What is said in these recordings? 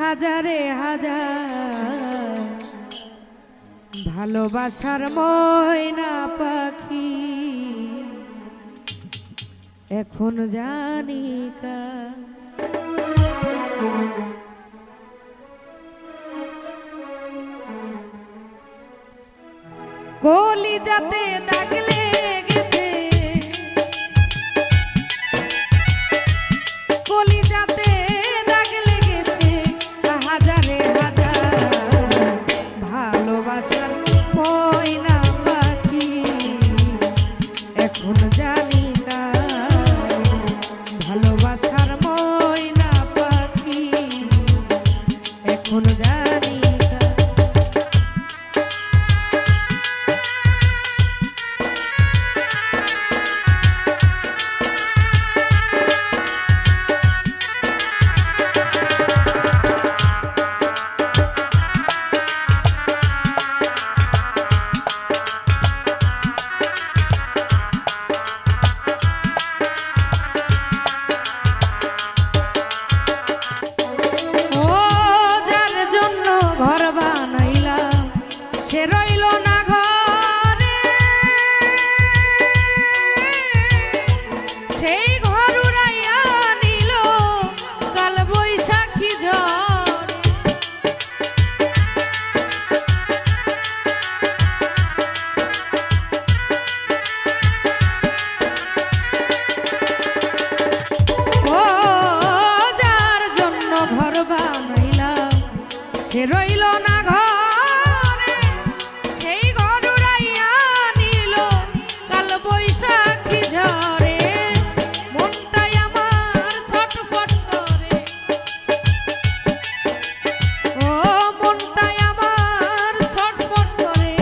হাজারে হাজার। ভালোবাসার ময়না পাখি। এখন জানি কা। কলি যাতে ডাকলে Una llave. যে রইল না ঘরে, সেই ঘর উড়াইয়া নিল কাল বৈশাখী ঝরে মনটাই আমার ছটফট করে। ও, মনটাই আমার ছটফট করে।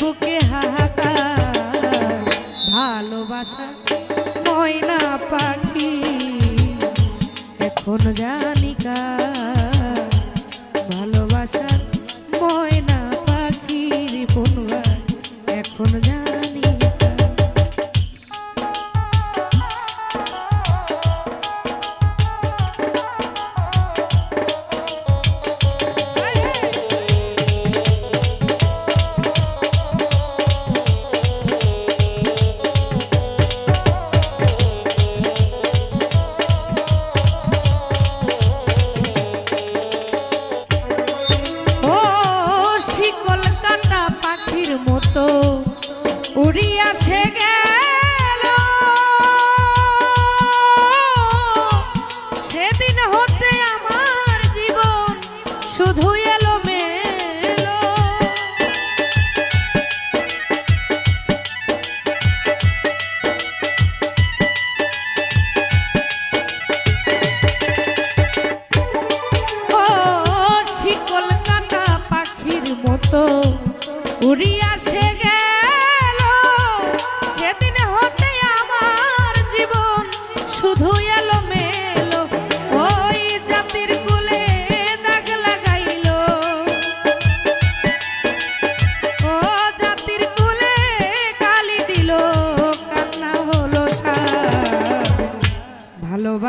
বুকে হাহাকার, ভালোবাসা ময়না পাখি। এখন যা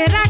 querrá